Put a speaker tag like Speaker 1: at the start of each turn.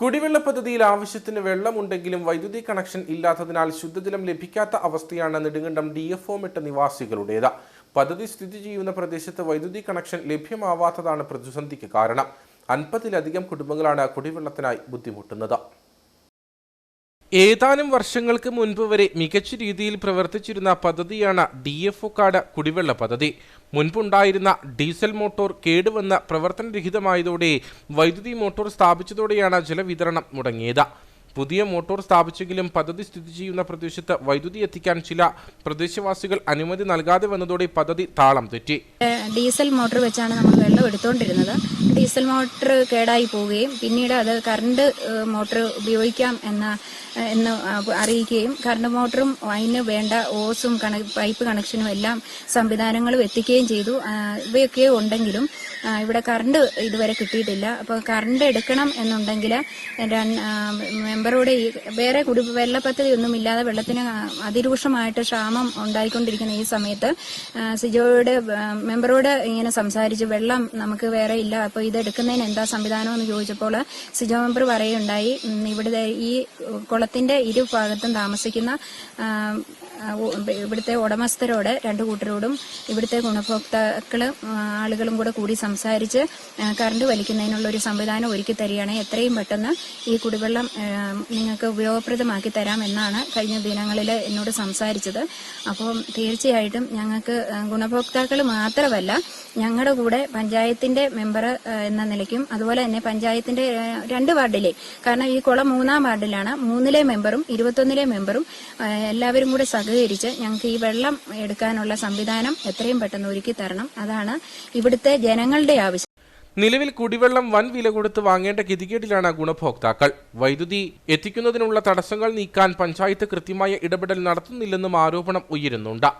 Speaker 1: കുടിവെള്ള പദ്ധതിയിൽ ആവശ്യത്തിന് വെള്ളമുണ്ടെങ്കിലും വൈദ്യുതി കണക്ഷൻ ഇല്ലാത്തതിനാൽ ശുദ്ധജലം ലഭിക്കാത്ത അവസ്ഥയാണ് നെടുങ്കണ്ടം ഡി എഫ് മിട്ട നിവാസികളുടേത്. പദ്ധതി സ്ഥിതി ചെയ്യുന്ന പ്രദേശത്ത് വൈദ്യുതി കണക്ഷൻ ലഭ്യമാവാത്തതാണ് പ്രതിസന്ധിക്ക് കാരണം. അൻപതിലധികം കുടുംബങ്ങളാണ് കുടിവെള്ളത്തിനായി ബുദ്ധിമുട്ടുന്നത്. ഏതാനും വർഷങ്ങൾക്ക് മുൻപ് വരെ മികച്ച രീതിയിൽ പ്രവർത്തിച്ചിരുന്ന പദ്ധതിയാണ് ഡി എഫ് ഒ കാർഡ് കുടിവെള്ള പദ്ധതി. മുൻപുണ്ടായിരുന്ന ഡീസൽ മോട്ടോർ കേടുവന്ന് പ്രവർത്തനരഹിതമായതോടെ വൈദ്യുതി മോട്ടോർ സ്ഥാപിച്ചതോടെയാണ് ജലവിതരണം മുടങ്ങിയത്. പുതിയ മോട്ടോർ സ്ഥാപിച്ചെങ്കിലും പദ്ധതി സ്ഥിതി ചെയ്യുന്ന പ്രദേശത്ത് വൈദ്യുതി എത്തിക്കാൻ ചില പ്രദേശവാസികൾ അനുമതി നൽകാതെ വന്നതോടെ പദ്ധതി താളം തെറ്റി.
Speaker 2: ഡീസൽ മോട്ടോർ വെച്ചാണ് നമ്മൾ വെള്ളം എടുത്തുകൊണ്ടിരുന്നത് ഡീസൽ മോട്ടർ കേടായി പോവുകയും പിന്നീട് അത് കറണ്ട് മോട്ടർ ഉപയോഗിക്കാം എന്ന എന്ന് അറിയിക്കുകയും കറണ്ട് മോട്ടറും അതിന് വേണ്ട ഓസും പൈപ്പ് കണക്ഷനും എല്ലാം സംവിധാനങ്ങളും എത്തിക്കുകയും ചെയ്തു. ഇവയൊക്കെ ഉണ്ടെങ്കിലും ഇവിടെ കറണ്ട് ഇതുവരെ കിട്ടിയിട്ടില്ല. അപ്പോൾ കറണ്ട് എടുക്കണം എന്നുണ്ടെങ്കിൽ മെമ്പറുടെ ഈ വേറെ കുടി വെള്ള പദ്ധതി ഒന്നും ഇല്ലാതെ വെള്ളത്തിന് അതിരൂക്ഷമായിട്ട് ക്ഷാമം ഉണ്ടായിക്കൊണ്ടിരിക്കുന്ന ഈ സമയത്ത് സിജോയുടെ മെമ്പറോട് ഇങ്ങനെ സംസാരിച്ചു വെള്ളം നമുക്ക് വേറെ ഇല്ല. അപ്പോൾ ഇത് എടുക്കുന്നതിന് എന്താ സംവിധാനം എന്ന് ചോദിച്ചപ്പോൾ സിജോ മെമ്പർ പറയുണ്ടായി ഇവിടെ ഈ കുളത്തിന്റെ ഇരുഭാഗത്തും താമസിക്കുന്ന ഇവിടുത്തെ ഉടമസ്ഥരോട് രണ്ടു കൂട്ടരോടും ഇവിടുത്തെ ഗുണഭോക്താക്കളും ആളുകളും കൂടെ കൂടി സംസാരിച്ച് കറണ്ട് വലിക്കുന്നതിനുള്ള ഒരു സംവിധാനം ഒരുക്കി തരികയാണെങ്കിൽ എത്രയും പെട്ടെന്ന് ഈ കുടിവെള്ളം നിങ്ങൾക്ക് ഉപയോഗപ്രദമാക്കി തരാം എന്നാണ് കഴിഞ്ഞ ദിനങ്ങളിൽ എന്നോട് സംസാരിച്ചത്. അപ്പോൾ തീർച്ചയായിട്ടും ഞങ്ങൾക്ക് ഗുണഭോക്താക്കൾ മാത്രമല്ല ഞങ്ങളുടെ കൂടെ പഞ്ചായത്തിന്റെ മെമ്പർ എന്ന നിലയ്ക്കും അതുപോലെ തന്നെ പഞ്ചായത്തിന്റെ രണ്ട് വാർഡിലെ കാരണം ഈ കുളം മൂന്നാം വാർഡിലാണ് മൂന്നിലെ മെമ്പറും ഇരുപത്തൊന്നിലെ മെമ്പറും എല്ലാവരും കൂടെ സഹകരിച്ച് ഞങ്ങൾക്ക് ഈ വെള്ളം എടുക്കാനുള്ള സംവിധാനം എത്രയും പെട്ടെന്ന് ഒരുക്കി തരണം. അതാണ് ഇവിടുത്തെ ജനങ്ങളുടെ ആവശ്യം.
Speaker 1: നിലവിൽ കുടിവെള്ളം വൻ വില കൊടുത്ത് വാങ്ങേണ്ട ഗതികേടിലാണ് ഗുണഭോക്താക്കൾ. വൈദ്യുതി എത്തിക്കുന്നതിനുള്ള തടസ്സങ്ങൾ നീക്കാൻ പഞ്ചായത്ത് കൃത്യമായ ഇടപെടൽ നടത്തുന്നില്ലെന്നും ആരോപണം ഉയരുന്നുണ്ട്.